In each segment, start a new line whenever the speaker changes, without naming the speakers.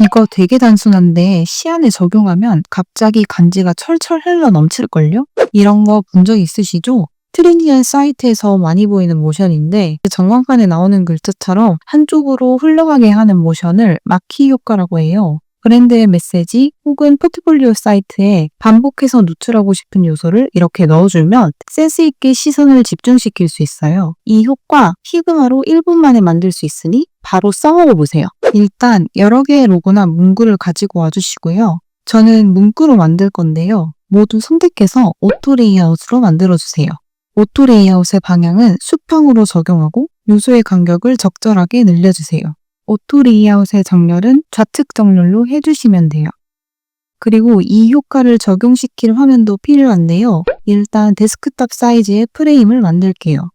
이거 되게 단순한데 시안에 적용하면 갑자기 간지가 철철 흘러 넘칠걸요? 이런 거 본 적 있으시죠? 트리니안 사이트에서 많이 보이는 모션인데 전광판에 나오는 글자처럼 한쪽으로 흘러가게 하는 모션을 마키 효과라고 해요. 브랜드의 메시지 혹은 포트폴리오 사이트에 반복해서 노출하고 싶은 요소를 이렇게 넣어주면 센스 있게 시선을 집중시킬 수 있어요. 이 효과 피그마로 1분 만에 만들 수 있으니 바로 써먹어 보세요. 일단 여러 개의 로고나 문구를 가지고 와주시고요. 저는 문구로 만들 건데요. 모두 선택해서 오토 레이아웃으로 만들어주세요. 오토 레이아웃의 방향은 수평으로 적용하고 요소의 간격을 적절하게 늘려주세요. 오토 레이아웃의 정렬은 좌측 정렬로 해주시면 돼요. 그리고 이 효과를 적용시킬 화면도 필요한데요. 일단 데스크탑 사이즈의 프레임을 만들게요.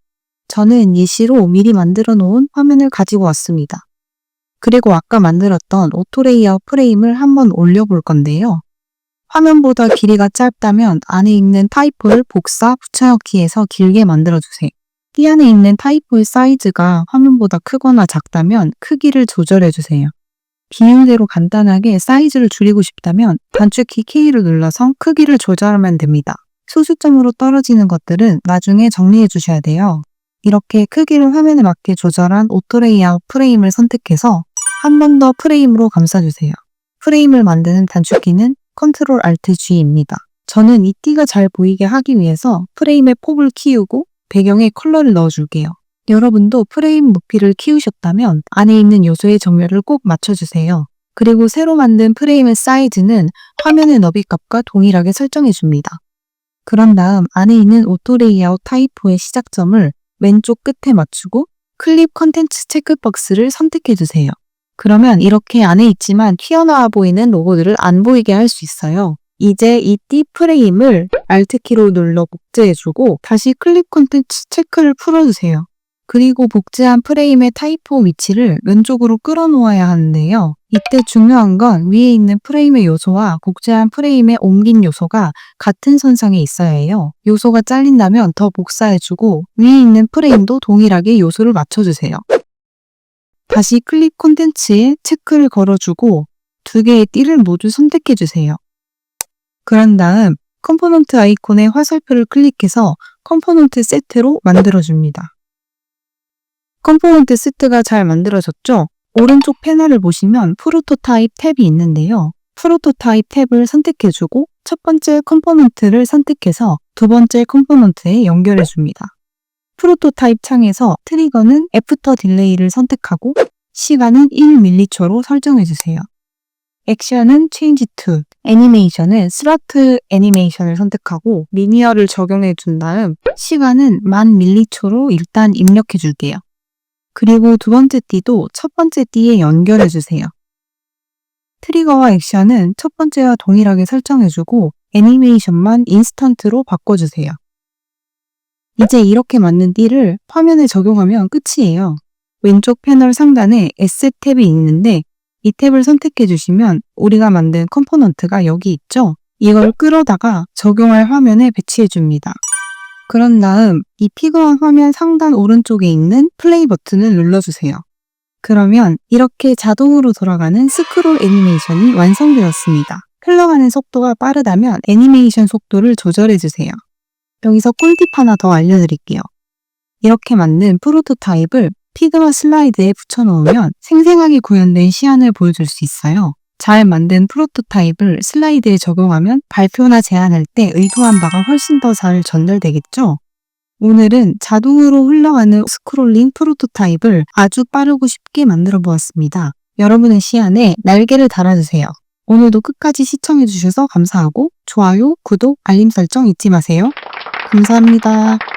저는 예시로 미리 만들어 놓은 화면을 가지고 왔습니다. 그리고 아까 만들었던 오토 레이아웃 프레임을 한번 올려볼 건데요. 화면보다 길이가 짧다면 안에 있는 타이포를 복사, 붙여넣기해서 길게 만들어주세요. 이 안에 있는 타이포의 사이즈가 화면보다 크거나 작다면 크기를 조절해주세요. 비율대로 간단하게 사이즈를 줄이고 싶다면 단축키 K를 눌러서 크기를 조절하면 됩니다. 소수점으로 떨어지는 것들은 나중에 정리해 주셔야 돼요. 이렇게 크기를 화면에 맞게 조절한 오토 레이아웃 프레임을 선택해서 한 번 더 프레임으로 감싸주세요. 프레임을 만드는 단축키는 Ctrl Alt G입니다. 저는 이 띠가 잘 보이게 하기 위해서 프레임의 폭을 키우고 배경에 컬러를 넣어줄게요. 여러분도 프레임 높이를 키우셨다면 안에 있는 요소의 정렬을 꼭 맞춰주세요. 그리고 새로 만든 프레임의 사이즈는 화면의 너비 값과 동일하게 설정해줍니다. 그런 다음 안에 있는 오토 레이아웃 타이포의 시작점을 왼쪽 끝에 맞추고 클립 컨텐츠 체크박스를 선택해주세요. 그러면 이렇게 안에 있지만 튀어나와 보이는 로고들을 안 보이게 할 수 있어요. 이제 이띠 프레임을 Alt키로 눌러 복제해주고 다시 클립 컨텐츠 체크를 풀어주세요. 그리고 복제한 프레임의 타이포 위치를 왼쪽으로 끌어놓아야 하는데요. 이때 중요한 건 위에 있는 프레임의 요소와 복제한 프레임에 옮긴 요소가 같은 선상에 있어야 해요. 요소가 잘린다면 더 복사해주고 위에 있는 프레임도 동일하게 요소를 맞춰주세요. 다시 클립 콘텐츠에 체크를 걸어주고 두 개의 띠를 모두 선택해주세요. 그런 다음 컴포넌트 아이콘의 화살표를 클릭해서 컴포넌트 세트로 만들어줍니다. 컴포넌트 세트가 잘 만들어졌죠? 오른쪽 패널을 보시면 프로토타입 탭이 있는데요. 프로토타입 탭을 선택해주고 첫 번째 컴포넌트를 선택해서 두 번째 컴포넌트에 연결해줍니다. 프로토타입 창에서 트리거는 애프터 딜레이를 선택하고 시간은 1밀리초로 설정해주세요. 액션은 체인지 투, 애니메이션은 스라트 애니메이션을 선택하고 리니어를 적용해 준 다음 시간은 만 밀리초로 일단 입력해 줄게요. 그리고 두 번째 띠도 첫 번째 띠에 연결해 주세요. 트리거와 액션은 첫 번째와 동일하게 설정해 주고 애니메이션만 인스턴트로 바꿔주세요. 이제 이렇게 만든 띠를 화면에 적용하면 끝이에요. 왼쪽 패널 상단에 에셋 탭이 있는데 이 탭을 선택해 주시면 우리가 만든 컴포넌트가 여기 있죠? 이걸 끌어다가 적용할 화면에 배치해 줍니다. 그런 다음 이 피그마 화면 상단 오른쪽에 있는 플레이 버튼을 눌러주세요. 그러면 이렇게 자동으로 돌아가는 스크롤 애니메이션이 완성되었습니다. 흘러가는 속도가 빠르다면 애니메이션 속도를 조절해주세요. 여기서 꿀팁 하나 더 알려드릴게요. 이렇게 만든 프로토타입을 피그마 슬라이드에 붙여놓으면 생생하게 구현된 시안을 보여줄 수 있어요. 잘 만든 프로토타입을 슬라이드에 적용하면 발표나 제안할 때 의도한 바가 훨씬 더 잘 전달되겠죠? 오늘은 자동으로 흘러가는 스크롤링 프로토타입을 아주 빠르고 쉽게 만들어 보았습니다. 여러분의 시안에 날개를 달아주세요. 오늘도 끝까지 시청해주셔서 감사하고 좋아요, 구독, 알림 설정 잊지 마세요. 감사합니다.